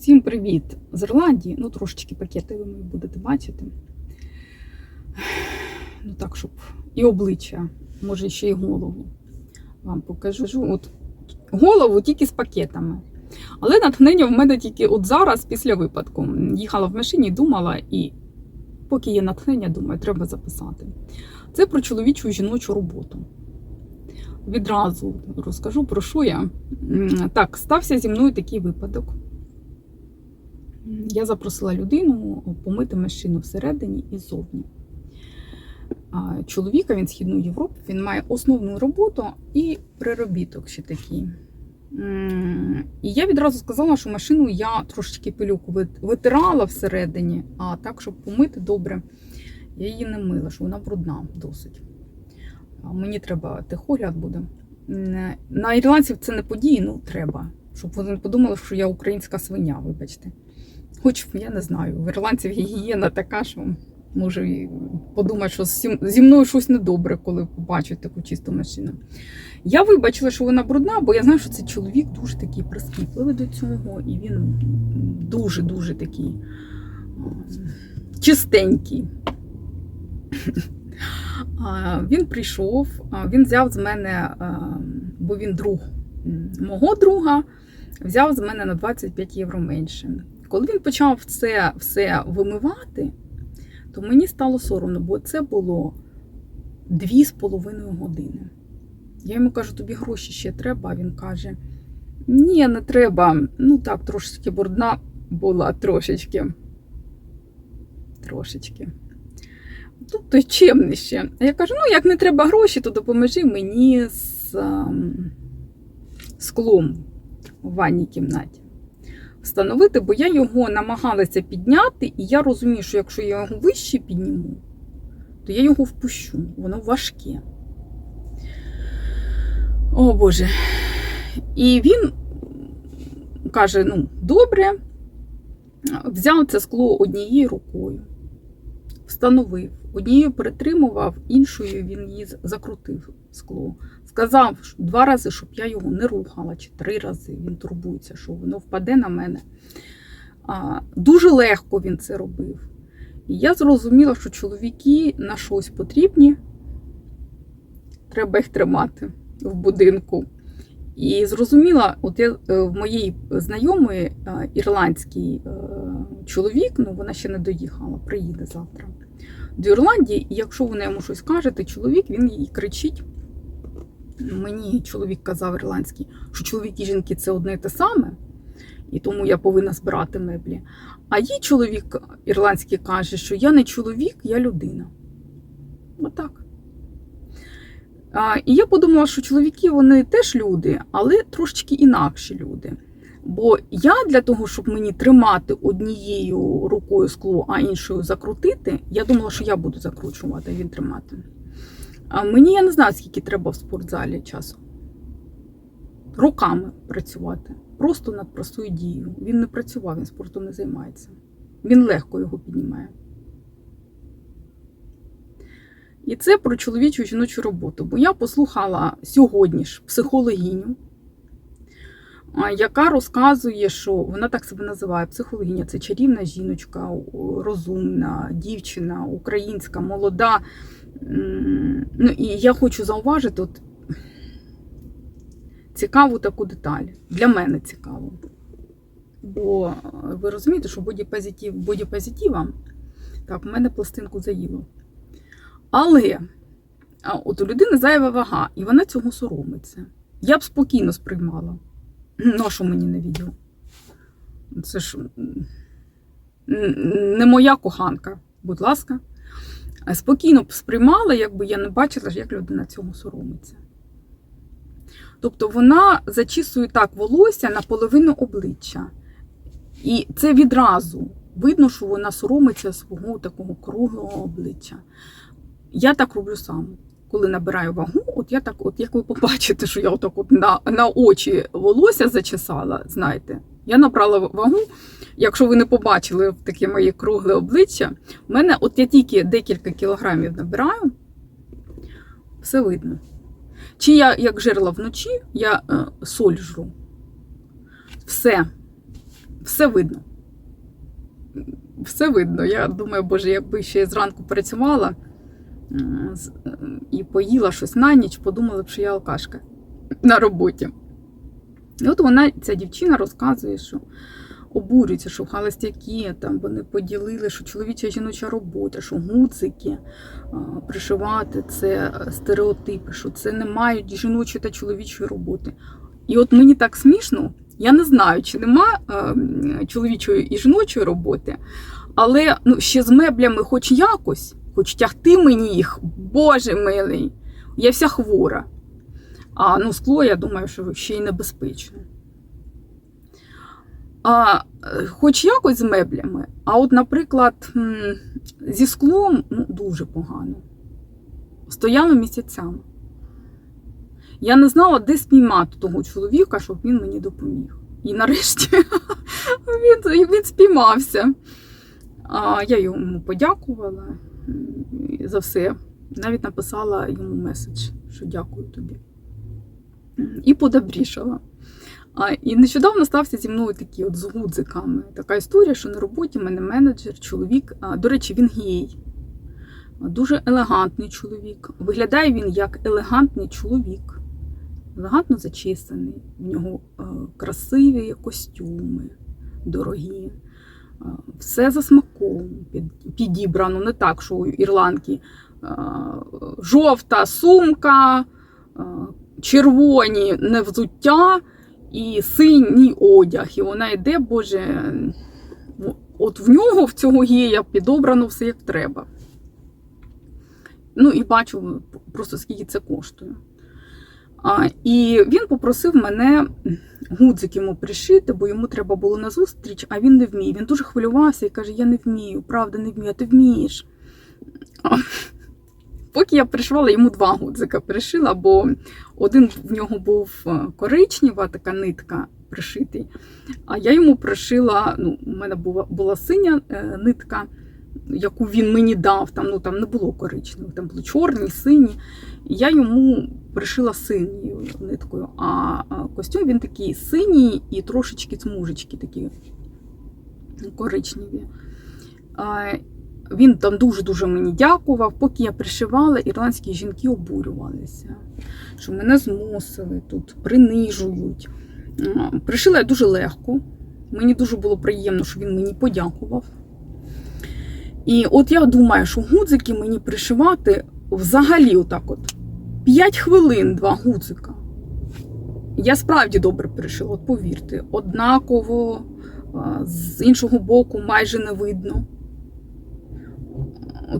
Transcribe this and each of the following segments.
Всім привіт з Ірландії. Ну, трошечки пакети ви мої будете бачити. Ну так, щоб і обличчя, може ще й голову вам покажу. От голову тільки з пакетами. Але натхнення в мене тільки от зараз, після випадку. Їхала в машині, думала, і поки є натхнення, думаю, треба записати. Це про чоловічу і жіночу роботу. Відразу розкажу про що я. Так, стався зі мною такий випадок. Я запросила людину помити машину всередині і ззовні. Чоловіка він Східної Європи, він має основну роботу і приробіток ще такий. І я відразу сказала, що машину я трошечки пилюку витирала всередині, а так, щоб помити добре, я її не мила, що вона брудна досить. Мені треба техогляд буде. На ірландців це не події, ну треба. Щоб вони подумали, що я українська свиня, вибачте. Хоч я не знаю, в ірландців гігієна така, що може подумати, що зі мною щось недобре, коли побачать таку чисту машину. Я вибачила, що вона брудна, бо я знаю, що цей чоловік дуже такий прискіпливий до цього, і він дуже-дуже такий чистенький. Він прийшов, він взяв з мене, бо він друг мого друга, взяв з мене на 25 євро менше. Коли він почав це все вимивати, то мені стало соромно, бо це було 2,5 години. Я йому кажу, тобі гроші ще треба, а він каже: Ні, не треба. Ну так, трошечки брудна була, трошечки. Трошечки. Тобто чемний ще. А я кажу: ну, як не треба гроші, то допоможи мені з ем, склом у ванній кімнаті. Встановити, бо я його намагалася підняти, і я розумію, що якщо я його вище підніму, то я його впущу. Воно важке. О Боже. І він каже: ну, добре, взяв це скло однією рукою, встановив, однією притримував, іншою він її закрутив скло. Сказав два рази, щоб я його не рухала, чи три рази він турбується, що воно впаде на мене. А, Дуже легко він це робив. І я зрозуміла, що чоловіки на щось потрібні, треба їх тримати в будинку. І зрозуміла, от я е, в моєї знайомої е, ірландський е, чоловік, ну вона ще не доїхала, приїде завтра до Ірландії, і якщо вона йому щось каже, то чоловік він їй кричить. Мені чоловік казав ірландський, що чоловік і жінки це одне і те саме, і тому я повинна збирати меблі. А їй чоловік ірландський каже, що я не чоловік, я людина. Отак. І я подумала, що чоловіки вони теж люди, але трошечки інакші люди. Бо я для того, щоб мені тримати однією рукою скло, а іншою закрутити, я думала, що я буду закручувати, а він тримати. А мені я не знаю, скільки треба в спортзалі часу. Руками працювати. Просто над простою дією. Він не працював, він спортом не займається. Він легко його піднімає. І це про чоловічу жіночу роботу. Бо я послухала сьогодні ж психологиню, яка розказує, що вона так себе називає психологиня це чарівна жіночка, розумна дівчина, українська, молода. Ну, і я хочу зауважити от, цікаву таку деталь. Для мене цікаву. Бо е, ви розумієте, що бодіпозитив, бодіпозитива, так, в мене пластинку заїло. Але от у людини зайва вага, і вона цього соромиться. Я б спокійно сприймала. Що мені не відео? Це ж не моя коханка, будь ласка. Спокійно б сприймала, якби я не бачила, як людина цього соромиться. Тобто вона зачісує так волосся на половину обличчя. І це відразу видно, що вона соромиться свого такого круглого обличчя. Я так роблю саме. Коли набираю вагу, от я так, от як ви побачите, що я отак от на, на очі волосся зачесала, знаєте, я набрала вагу. Якщо ви не побачили таке моє кругле обличчя, в мене от я тільки декілька кілограмів набираю, все видно. Чи я як жерла вночі, я е, соль жру. Все. все видно. Все видно. Я думаю, боже, якби ще зранку працювала і поїла щось на ніч, подумала б, що я алкашка на роботі. І от вона, ця дівчина, розказує, що обурюється, що холостяки там вони поділили, що чоловіча і жіноча робота, що гуцики пришивати це е, стереотипи, що це не мають жіночої та чоловічої роботи. І от мені так смішно, я не знаю, чи нема е, чоловічої і жіночої роботи, але ну, ще з меблями хоч якось, хоч тягти мені їх, боже милий, я вся хвора. А ну, скло, я думаю, що ще й небезпечне. А, е, хоч якось з меблями, а от, наприклад, зі склом ну, дуже погано. Стояла місяцями. Я не знала, де спіймати того чоловіка, щоб він мені допоміг. І нарешті він, він спіймався. А, я йому подякувала за все. Навіть написала йому меседж, що дякую тобі. І подобрішала. А, і нещодавно стався зі мною такі от з гудзиками. Така історія, що на роботі в мене менеджер, чоловік. А, до речі, він гей. Дуже елегантний чоловік. Виглядає він як елегантний чоловік. Елегантно зачесаний. В нього красиві костюми, дорогі. Все за смаком під- підібрано, не так, що у ірландки жовта сумка, червоні невзуття і синій одяг. І вона йде, Боже, от в нього, в цього гея, підобрано все як треба. Ну і бачу просто скільки це коштує. А, і він попросив мене гудзик йому пришити, бо йому треба було на зустріч, а він не вміє. Він дуже хвилювався і каже: Я не вмію, правда, не вмію, а ти вмієш. Поки я пришивала, йому два гудзика пришила, бо один в нього був е, коричнева така нитка пришитий, а я йому пришила, ну, у мене була, була синя е, нитка, яку він мені дав, там, ну, там не було коричневих, там були чорні, сині. Я йому пришила синьою ниткою, а костюм він такий синій і трошечки смужечки такі коричневі. Він там дуже-дуже мені дякував. Поки я пришивала, ірландські жінки обурювалися, що мене змусили тут, принижують. Пришила я дуже легко. Мені дуже було приємно, що він мені подякував. І от я думаю, що гудзики мені пришивати взагалі отак от 5 хвилин два гудзика. Я справді добре пришила, от повірте, однаково, з іншого боку, майже не видно.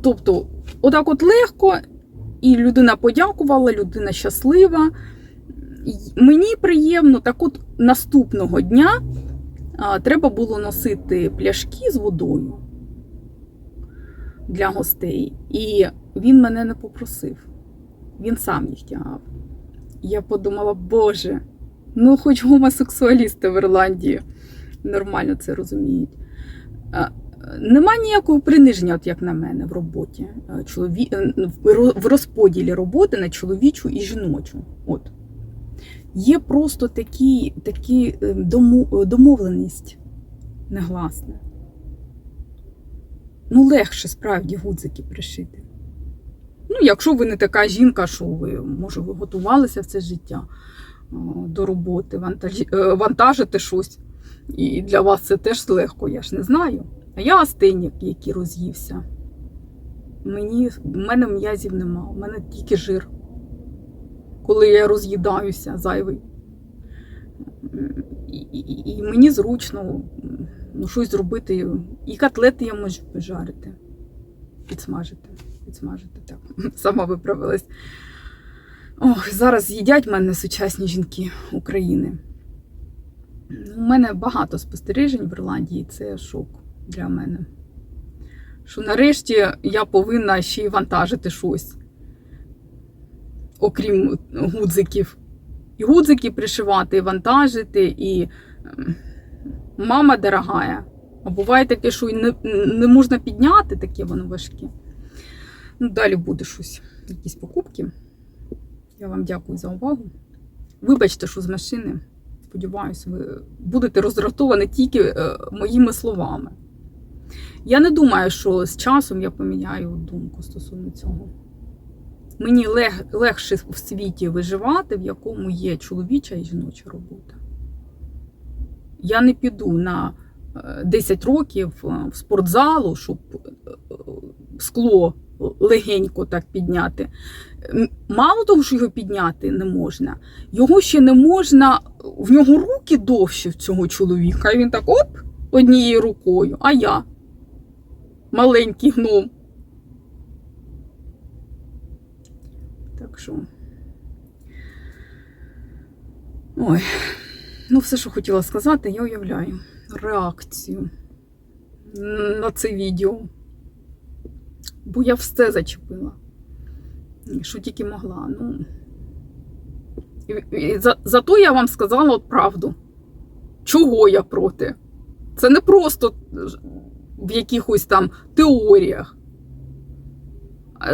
Тобто, отак от легко, і людина подякувала, людина щаслива. Мені приємно, так от наступного дня треба було носити пляшки з водою для гостей. І він мене не попросив. Він сам їх тягав. Я подумала, боже, ну хоч гомосексуалісти в Ірландії нормально це розуміють. Нема ніякого приниження, от як на мене, в роботі. Е, Чолові... е, в розподілі роботи на чоловічу і жіночу. От. Є просто такі, такі е, домовленість негласна. Ну, легше справді гудзики пришити. Ну, якщо ви не така жінка, що ви, може, ви готувалися все життя до роботи, вантажі, вантажите щось. І для вас це теж легко, я ж не знаю. А я астенік, який роз'ївся. Мені, в мене м'язів нема, у мене тільки жир. Коли я роз'їдаюся зайвий. І, і, і мені зручно ну, щось зробити. І котлети я можу пожарити, підсмажити. Підсмажити так. Сама виправилась. Ох, зараз їдять мене сучасні жінки України. У мене багато спостережень в Ірландії, це шок для мене. Що нарешті я повинна ще й вантажити щось, окрім гудзиків. І гудзики пришивати, і вантажити, і ем, мама дорогая. А буває таке, що не, не можна підняти, таке воно важке. Ну, далі буде щось, якісь покупки. Я вам дякую за увагу. Вибачте, що з машини. Сподіваюся, ви будете роздратовані тільки е, моїми словами. Я не думаю, що з часом я поміняю думку стосовно цього. Мені лег, легше в світі виживати, в якому є чоловіча і жіноча робота. Я не піду на е, 10 років е, в спортзалу, щоб е, скло легенько так підняти. Мало того, що його підняти не можна, його ще не можна, в нього руки довші в цього чоловіка, і він так оп, однією рукою, а я маленький гном. Так що. Ой, ну все, що хотіла сказати, я уявляю реакцію на це відео. Бо я все зачепила. Що тільки могла. Ну. За, зато я вам сказала от правду. Чого я проти? Це не просто в якихось там теоріях.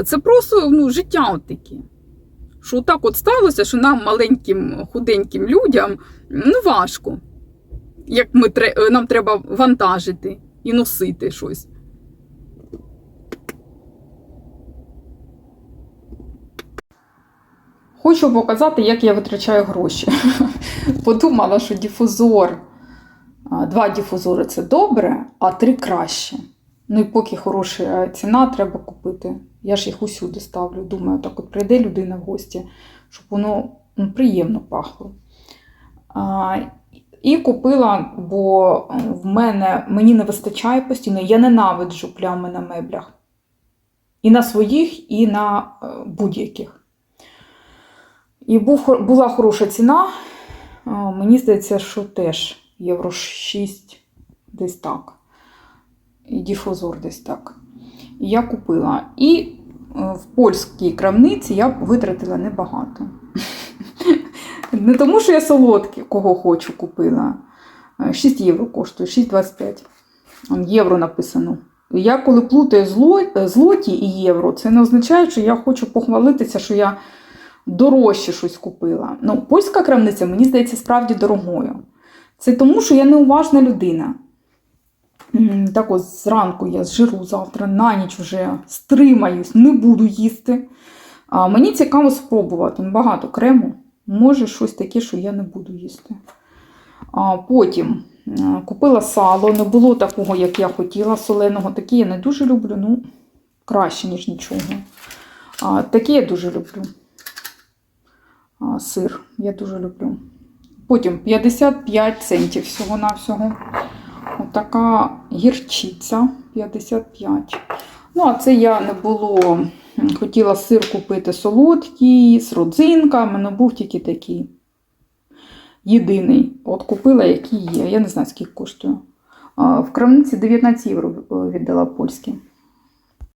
Це просто ну, життя таке. Що так от сталося, що нам, маленьким худеньким людям, ну важко. Як ми, нам треба вантажити і носити щось. Хочу показати, як я витрачаю гроші. Подумала, що дифузор, а, два дифузори це добре, а три краще. Ну і поки хороша ціна, треба купити. Я ж їх усюди ставлю. Думаю, так от прийде людина в гості, щоб воно ну, приємно пахло. А, і купила, бо в мене мені не вистачає постійно, я ненавиджу плями на меблях. І на своїх, і на е, будь-яких. І був, була хороша ціна. Мені здається, що теж євро 6 десь так. І дифузор десь так. І я купила. І е, в польській крамниці я витратила небагато. Не тому, що я солодкі, кого хочу, купила. Е, 6 євро коштує, 6,25. Євро написано. Я коли плутаю злоті і євро, це не означає, що я хочу похвалитися, що я дорожче щось купила. Ну, польська крамниця, мені здається, справді дорогою. Це тому, що я неуважна людина. Так ось зранку я зжиру завтра, на ніч вже стримаюсь, не буду їсти. А мені цікаво спробувати. Багато крему. Може, щось таке, що я не буду їсти. А потім купила сало, не було такого, як я хотіла, соленого. Таке я не дуже люблю, ну, краще, ніж нічого. А, таке я дуже люблю. А, сир я дуже люблю. Потім 55 центів всього-навсього. Отака гірчиця 55. Ну, а це я не було. Хотіла сир купити солодкий, з родзинками, мене був тільки такий. Єдиний. От купила, який є. Я не знаю, скільки коштує. В крамниці 19 євро е, віддала польські.